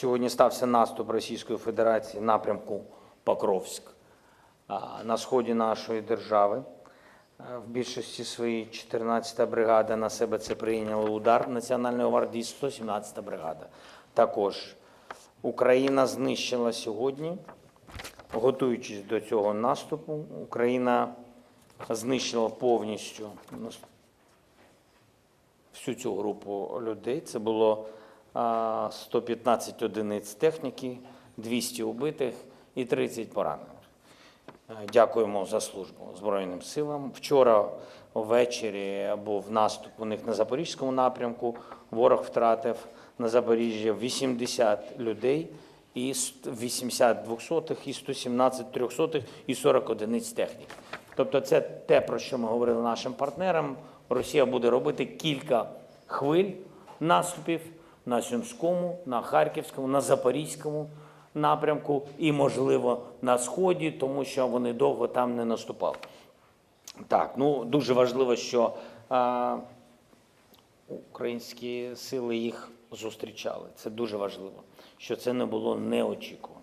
Сьогодні стався наступ Російської Федерації напрямку Покровськ на сході нашої держави. Е, В більшості своїй 14-та бригада на себе це прийняла удар Національної гвардії, 117-та бригада. Також Україна знищила сьогодні, готуючись до цього наступу, Україна знищила повністю ну, всю цю групу людей. Це було 115 одиниць техніки, 200 убитих і 30 поранених. Е, Дякуємо за службу Збройним силам. Вчора ввечері був наступ у них на Запорізькому напрямку. Ворог втратив на Запоріжжя 80 людей і ст- 80 двохсотих, і 117 трьохсотих, і 40 одиниць техніки. Тобто це те, про що ми говорили нашим партнерам. Росія буде робити кілька хвиль наступів на Сумському, на Харківському, на Запорізькому напрямку і, можливо, на Сході, тому що вони довго там не наступали. Так, ну дуже важливо, що а, українські сили їх зустрічали. Це дуже важливо, що це не було неочікувано.